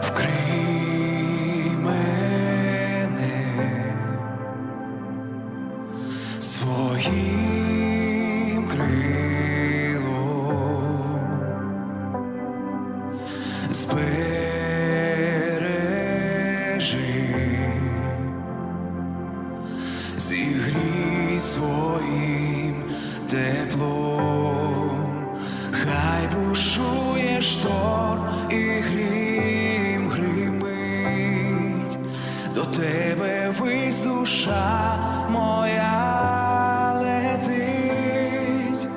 Вкрий мене своїм крилом, збережи, зігрій своїм теплом, хай бушуєш. Тебе вись душа моя летить,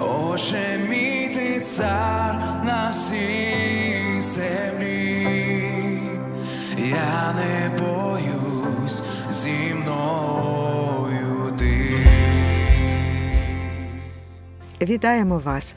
Отче мій ти цар на всій землі, я не боюсь зі мною ти. Вітаємо вас!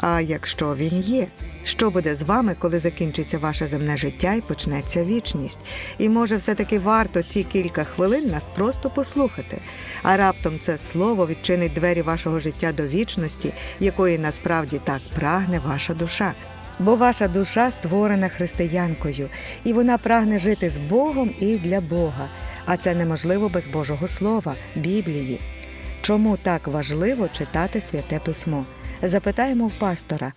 А якщо він є, що буде з вами, коли закінчиться ваше земне життя і почнеться вічність? І може, все-таки варто ці кілька хвилин нас просто послухати. А раптом це слово відчинить двері вашого життя до вічності, якої насправді так прагне ваша душа. Бо ваша душа створена християнкою, і вона прагне жити з Богом і для Бога. А це неможливо без Божого Слова, Біблії. Чому так важливо читати святе письмо? Запитаємо в пастора.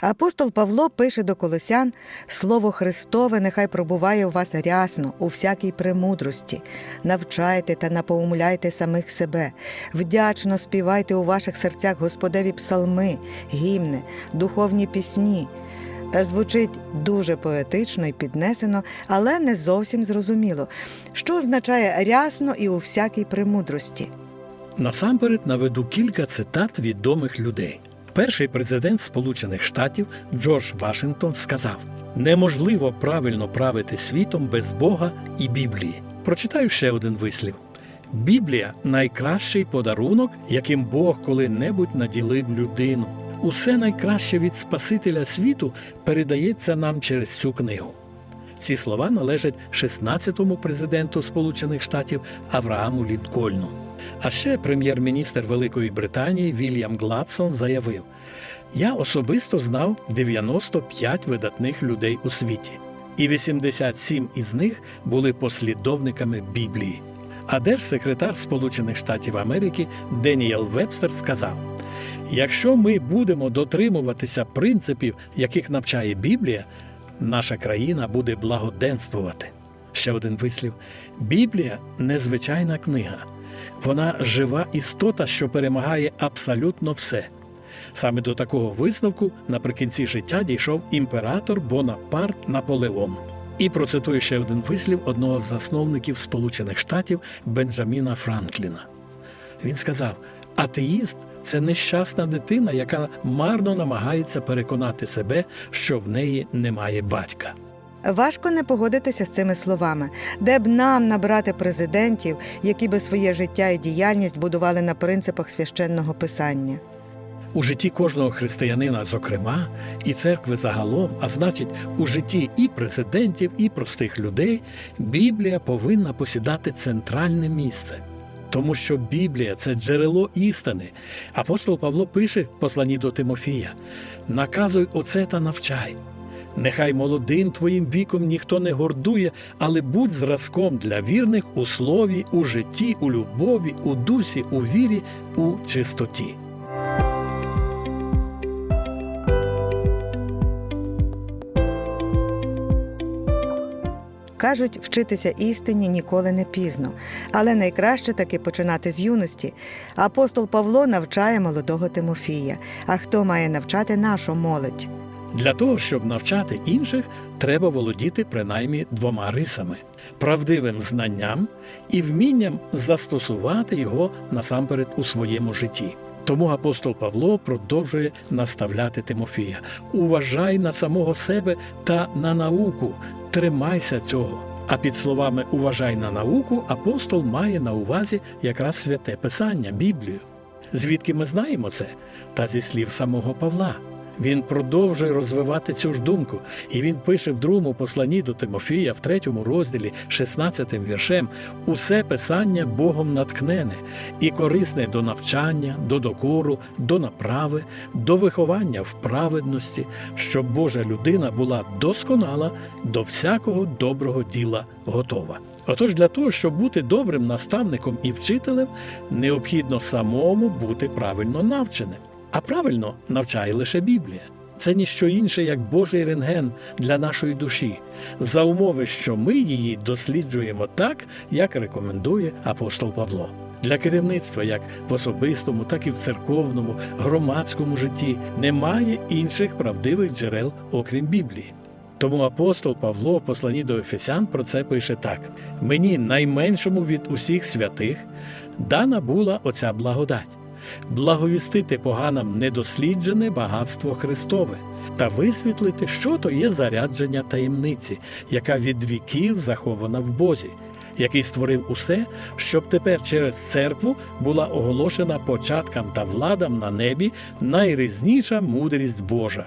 Апостол Павло пише до Колосян: Слово Христове нехай пробуває у вас рясно, у всякій премудрості. Навчайте та напоумляйте самих себе, вдячно співайте у ваших серцях Господеві псалми, гімни, духовні пісні. Звучить дуже поетично і піднесено, але не зовсім зрозуміло, що означає рясно і у всякій премудрості. Насамперед наведу кілька цитат відомих людей. Перший президент Сполучених Штатів Джордж Вашингтон сказав: неможливо правильно правити світом без Бога і Біблії. Прочитаю ще один вислів. Біблія найкращий подарунок, яким Бог коли-небудь наділив людину. Усе найкраще від Спасителя світу передається нам через цю книгу. Ці слова належать 16-му президенту Сполучених Штатів Аврааму Лінкольну. А ще прем'єр-міністр Великої Британії Вільям Гладсон заявив: Я особисто знав 95 видатних людей у світі, і 87 із них були послідовниками Біблії. А держсекретар Сполучених Штатів Америки Деніел Вебстер сказав: якщо ми будемо дотримуватися принципів, яких навчає Біблія, наша країна буде благоденствувати. Ще один вислів: Біблія незвичайна книга. Вона жива істота, що перемагає абсолютно все. Саме до такого висновку наприкінці життя дійшов імператор Бонапарт Наполеон. І процитую ще один вислів одного з засновників Сполучених Штатів Бенджаміна Франкліна. Він сказав: атеїст це нещасна дитина, яка марно намагається переконати себе, що в неї немає батька. Важко не погодитися з цими словами, де б нам набрати президентів, які би своє життя і діяльність будували на принципах священного писання. У житті кожного християнина, зокрема, і церкви загалом, а значить, у житті і президентів, і простих людей, Біблія повинна посідати центральне місце. Тому що Біблія це джерело істини. Апостол Павло пише в посланні до Тимофія: наказуй оце та навчай. Нехай молодим твоїм віком ніхто не гордує, але будь зразком для вірних у слові, у житті, у любові, у дусі, у вірі, у чистоті. Кажуть, вчитися істині ніколи не пізно, але найкраще таки починати з юності. Апостол Павло навчає молодого Тимофія. А хто має навчати нашу молодь? Для того, щоб навчати інших, треба володіти принаймні двома рисами: правдивим знанням і вмінням застосувати його насамперед у своєму житті. Тому апостол Павло продовжує наставляти Тимофія: уважай на самого себе та на науку, тримайся цього. А під словами уважай на науку апостол має на увазі якраз святе Писання, Біблію. Звідки ми знаємо це? Та зі слів самого Павла. Він продовжує розвивати цю ж думку, і він пише в другому посланні до Тимофія, в третьому розділі, 16 віршем: усе писання Богом наткнене і корисне до навчання, до докору, до направи, до виховання в праведності, щоб Божа людина була досконала до всякого доброго діла готова. Отож, для того, щоб бути добрим наставником і вчителем, необхідно самому бути правильно навченим. А правильно навчає лише Біблія. Це ніщо інше, як Божий рентген для нашої душі, за умови, що ми її досліджуємо так, як рекомендує апостол Павло. Для керівництва, як в особистому, так і в церковному, громадському житті, немає інших правдивих джерел, окрім Біблії. Тому апостол Павло в посланні до Ефесян про це пише так: мені, найменшому від усіх святих, дана була оця благодать благовістити поганам недосліджене багатство Христове та висвітлити, що то є зарядження таємниці, яка від віків захована в Бозі, який створив усе, щоб тепер через церкву була оголошена початкам та владам на небі найрізніша мудрість Божа.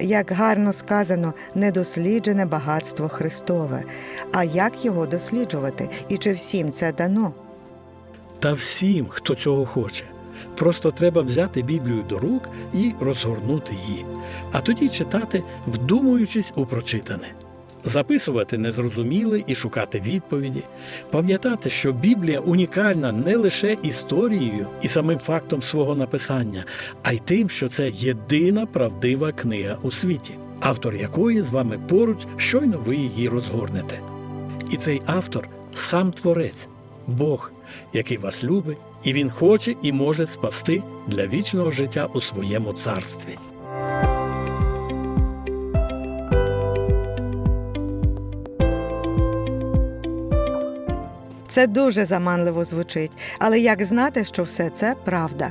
Як гарно сказано, недосліджене багатство Христове. А як його досліджувати і чи всім це дано? Та всім, хто цього хоче. Просто треба взяти Біблію до рук і розгорнути її, а тоді читати, вдумуючись у прочитане, записувати незрозуміле і шукати відповіді, пам'ятати, що Біблія унікальна не лише історією і самим фактом свого написання, а й тим, що це єдина правдива книга у світі, автор якої з вами поруч, щойно ви її розгорнете. І цей автор сам творець, Бог, який вас любить, і він хоче і може спасти для вічного життя у своєму царстві. Це дуже заманливо звучить, але як знати, що все це правда?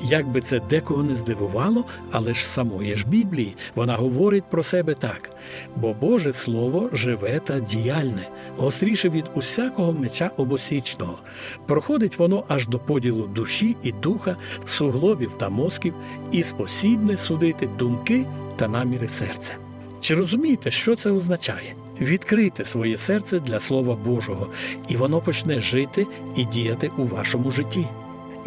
Як би це декого не здивувало, але ж самої ж Біблії вона говорить про себе так: бо Боже Слово живе та діяльне, гостріше від усякого меча обосічного. Проходить воно аж до поділу душі і духа, суглобів та мозків, і спосібне судити думки та наміри серця. Чи розумієте, що це означає? Відкрийте своє серце для Слова Божого, і воно почне жити і діяти у вашому житті.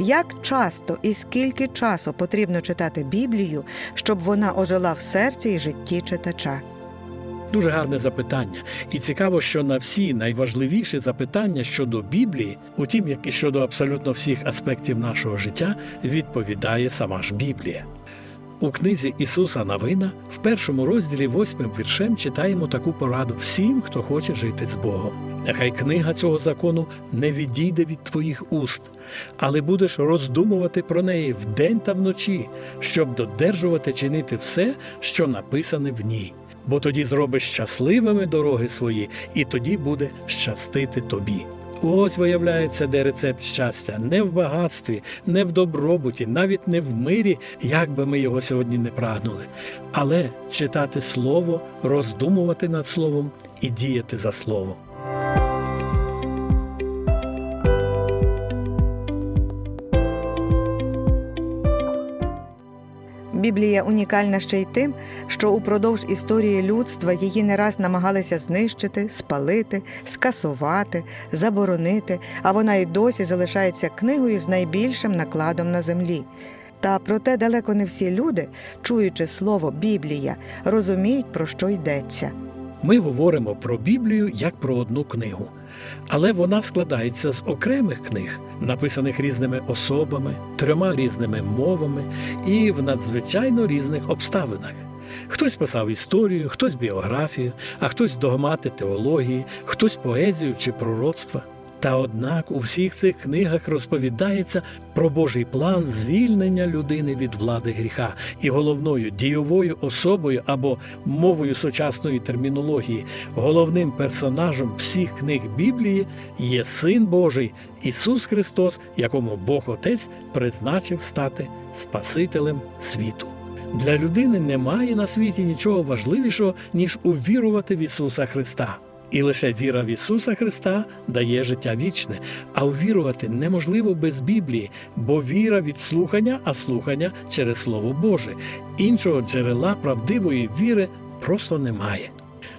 Як часто і скільки часу потрібно читати Біблію, щоб вона ожила в серці і житті читача? Дуже гарне запитання. І цікаво, що на всі найважливіші запитання щодо Біблії, утім, як і щодо абсолютно всіх аспектів нашого життя, відповідає сама ж Біблія. У книзі Ісуса Навина в першому розділі восьмим віршем читаємо таку пораду всім, хто хоче жити з Богом. Нехай книга цього закону не відійде від твоїх уст, але будеш роздумувати про неї вдень та вночі, щоб додержувати чинити все, що написане в ній. Бо тоді зробиш щасливими дороги свої, і тоді буде щастити тобі. Ось виявляється, де рецепт щастя не в багатстві, не в добробуті, навіть не в мирі, як би ми його сьогодні не прагнули, але читати слово, роздумувати над словом і діяти за словом. Біблія унікальна ще й тим, що упродовж історії людства її не раз намагалися знищити, спалити, скасувати, заборонити, а вона й досі залишається книгою з найбільшим накладом на землі. Та проте далеко не всі люди, чуючи слово Біблія, розуміють, про що йдеться. Ми говоримо про Біблію як про одну книгу, але вона складається з окремих книг, написаних різними особами, трьома різними мовами і в надзвичайно різних обставинах. Хтось писав історію, хтось біографію, а хтось догмати теології, хтось поезію чи пророцтва. Та однак у всіх цих книгах розповідається про Божий план звільнення людини від влади гріха, і головною дійовою особою або мовою сучасної термінології, головним персонажем всіх книг Біблії є Син Божий Ісус Христос, якому Бог Отець призначив стати Спасителем світу. Для людини немає на світі нічого важливішого, ніж увірувати в Ісуса Христа. І лише віра в Ісуса Христа дає життя вічне, а увірувати неможливо без Біблії, бо віра від слухання, а слухання через Слово Боже. Іншого джерела правдивої віри просто немає.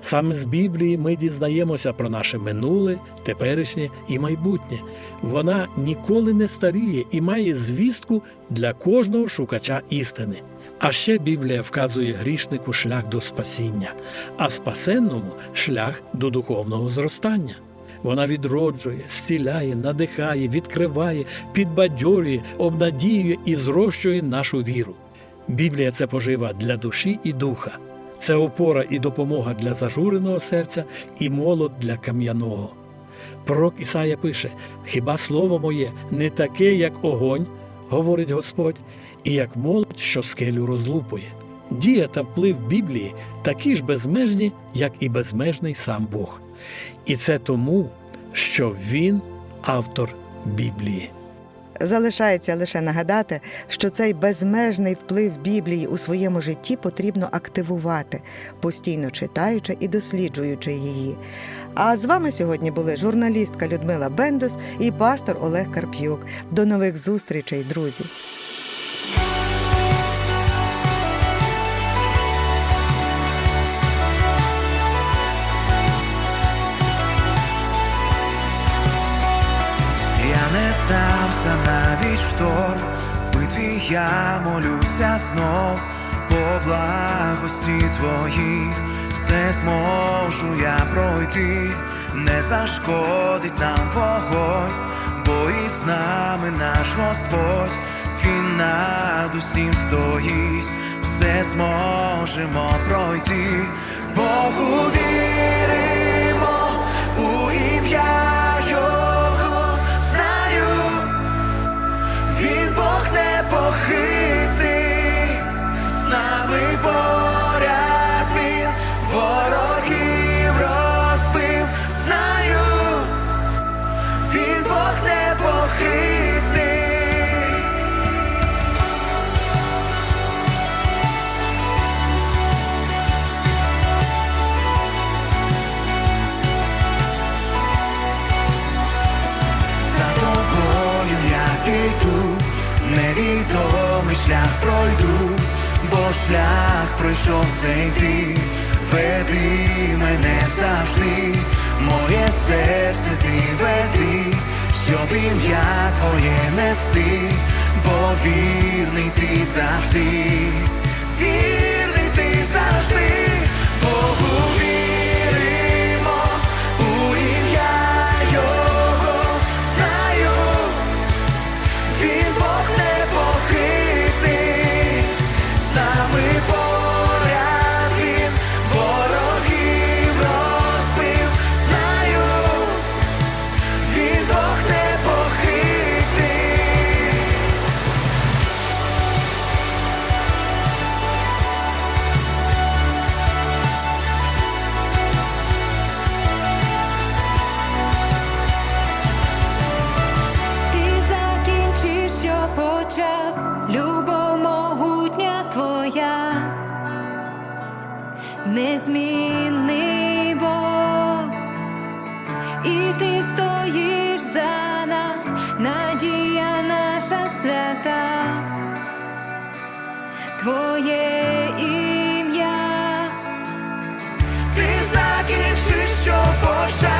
Саме з Біблії ми дізнаємося про наше минуле, теперішнє і майбутнє. Вона ніколи не старіє і має звістку для кожного шукача істини. А ще Біблія вказує грішнику шлях до спасіння, а спасенному шлях до духовного зростання. Вона відроджує, зціляє, надихає, відкриває, підбадьорює, обнадіює і зрощує нашу віру. Біблія це пожива для душі і духа. Це опора і допомога для зажуреного серця і молот для кам'яного. Пророк Ісая пише: Хіба слово моє не таке, як огонь, говорить Господь, і як молот, що скелю розлупує. Дія та вплив Біблії такі ж безмежні, як і безмежний сам Бог. І це тому, що Він автор Біблії. Залишається лише нагадати, що цей безмежний вплив Біблії у своєму житті потрібно активувати, постійно читаючи і досліджуючи її. А з вами сьогодні були журналістка Людмила Бендус і пастор Олег Карп'юк. До нових зустрічей, друзі! Я не здався навіть штор, в битві я молюся знов, по благості твої все зможу я пройти, не зашкодить нам вогонь, бо і з нами наш Господь, Він над усім стоїть, все зможемо пройти, Богу поряд він ворогів розбив, знаю, він Бог непохитний. За тобою я піду, невідомий шлях пройду, бо шлях пройшов цей ти, веди мене завжди, моє серце ти веди, щоб ім'я твоє нести, бо вірний ти завжди, вірний почав, любов могутня твоя, незмінний Бог, і ти стоїш за нас, надія наша свята, Твоє ім'я. Ти закінчиш, що почав,